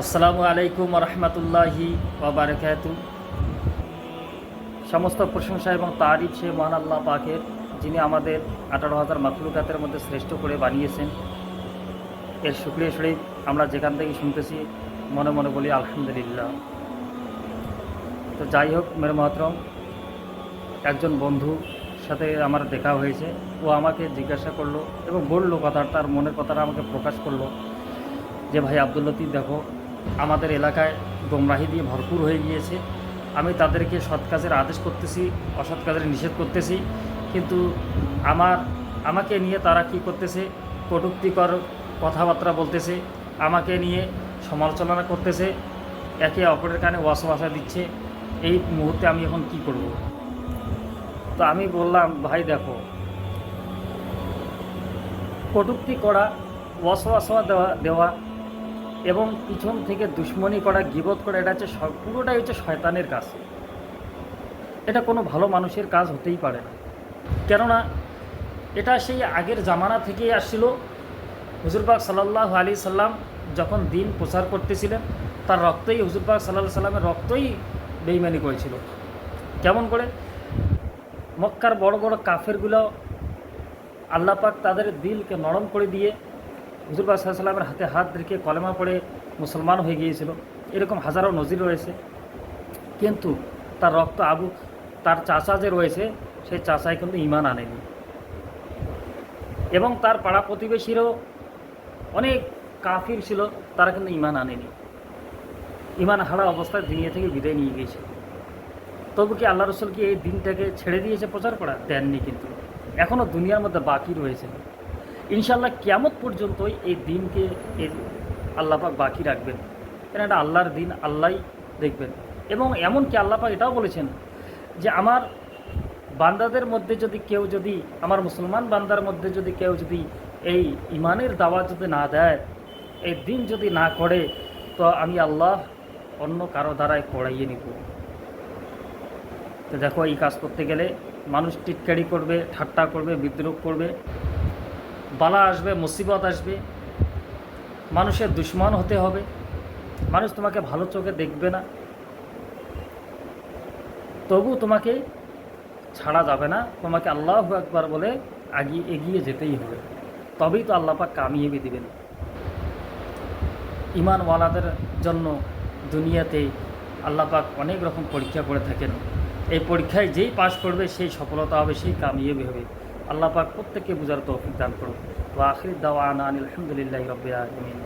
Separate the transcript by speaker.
Speaker 1: আসসালামু আলাইকুম রহমতুল্লাহি ওবরাকাতু। সমস্ত প্রশংসা এবং তারিফ সে মহান আল্লাহ পাকের, যিনি আমাদের আঠারো হাজার মাকলুকাতের মধ্যে শ্রেষ্ঠ করে বানিয়েছেন। এর শুক্রিয়া শরীফ আমরা যেখান থেকে শুনতেছি, মনে মনে বলি আলহামদুলিল্লাহ। তো যাই হোক, মেরে মহতরম, একজন বন্ধু সাথে আমার দেখা হয়েছে। ও আমাকে জিজ্ঞাসা করল এবং বলল কথা তার মনের কথাটা আমাকে প্রকাশ করল যে, ভাই আব্দুল দেখো আমাদের এলাকায় গোমরাহি দিয়ে ভরপুর হয়ে গিয়েছে। আমি তাদেরকে সৎ কাজের আদেশ করতেছি, অসৎ কাজের নিষেধ করতেছি। কিন্তু আমার, আমাকে নিয়ে তারা কি করতেছে? কটুক্তিকর কথাবার্তা বলতেছে। আমাকে নিয়ে সমালোচনা করতেছে। একে অপরের কানে ওয়াসওয়াসা দিচ্ছে। এই মুহূর্তে আমি এখন কি করব? তো আমি বললাম, ভাই দেখো, কটুক্তি করা, ওয়াসওয়াসা দেওয়া দেওয়া এবং পিছন থেকে দুশ্মনী করা, গিবত করা, এটা হচ্ছে পুরোটাই হচ্ছে শয়তানের কাজ। এটা কোনো ভালো মানুষের কাজ হতেই পারে না। কেননা এটা সেই আগের জামানা থেকেই আসছিল। হুজুরবাগ সাল্লাহ আলী সাল্লাম যখন দিন প্রচার করতেছিলেন, তার রক্তই হুজুরবাগ সাল্লাহ সাল্লামের রক্তই বেইমানি করেছিল। কেমন করে? মক্কার বড় বড় কাফেরগুলো আল্লাপাক তাদের দিলকে নরম করে দিয়ে হুজুরবাগ সাল্লামের হাতে হাত রেখে কলেমা পড়ে মুসলমান হয়ে গিয়েছিল। এরকম হাজারো নজির রয়েছে। কিন্তু তার রক্ত আবু, তার চাচা যে রয়েছে, সেই চাচাই কিন্তু ইমান আনেনি। এবং তার পাড়া প্রতিবেশীরও অনেক কাফির ছিল, তারা কিন্তু ইমান আনেনি। ইমান হারা অবস্থায় দুনিয়া থেকে বিদায় নিয়ে গিয়েছে। তবু কি আল্লাহ রসুল কি এই দিনটাকে ছেড়ে দিয়েছে প্রচার করা? দেননি কিন্তু। এখনও দুনিয়ার মধ্যে বাকি রয়েছে। ইনশাল্লাহ কিয়ামত পর্যন্ত এই দিনকে এর আল্লাপাক বাকি রাখবেন। কেন এটা আল্লাহর দিন, আল্লাহই দেখবেন। এবং এমনকি আল্লাপাক এটাও বলেছেন যে, আমার বান্দাদের মধ্যে যদি কেউ যদি, আমার মুসলমান বান্দার মধ্যে যদি কেউ যদি এই ইমানের দাওয়া যদি না দেয়, এই দিন যদি না করে, তো আমি আল্লাহ অন্য কারও দ্বারাই করাইয়ে নিব। তো দেখো, এই কাজ করতে গেলে মানুষ টিটকারি করবে, ঠাট্টা করবে, বিদ্রোহ করবে। বালা আসবে, মুসিবত আসবে। মানুষের দুশ্মন হতে হবে। মানুষ তোমাকে ভালো চোখে দেখবে না। তবু তোমাকে ছাড়া যাবে না। তোমাকে আল্লাহ একবার বলে আগিয়ে এগিয়ে যেতেই হবে। তবেই তো আল্লাহ পাক কামিয়ে দিবেন। ইমানওয়ালাদের জন্য দুনিয়াতে আল্লাহ পাক অনেক রকম পরীক্ষা করে থাকেন। এই পরীক্ষায় যেই পাশ করবে সেই সফলতা হবে, সেই কামিয়াবি হবে। আল্লাহ পাক প্রত্যেককে বোঝার তৌফিক দান করুন ওয়া আখির দাওয়ানা আনিল আলহামদুলিল্লাহি আলামিন।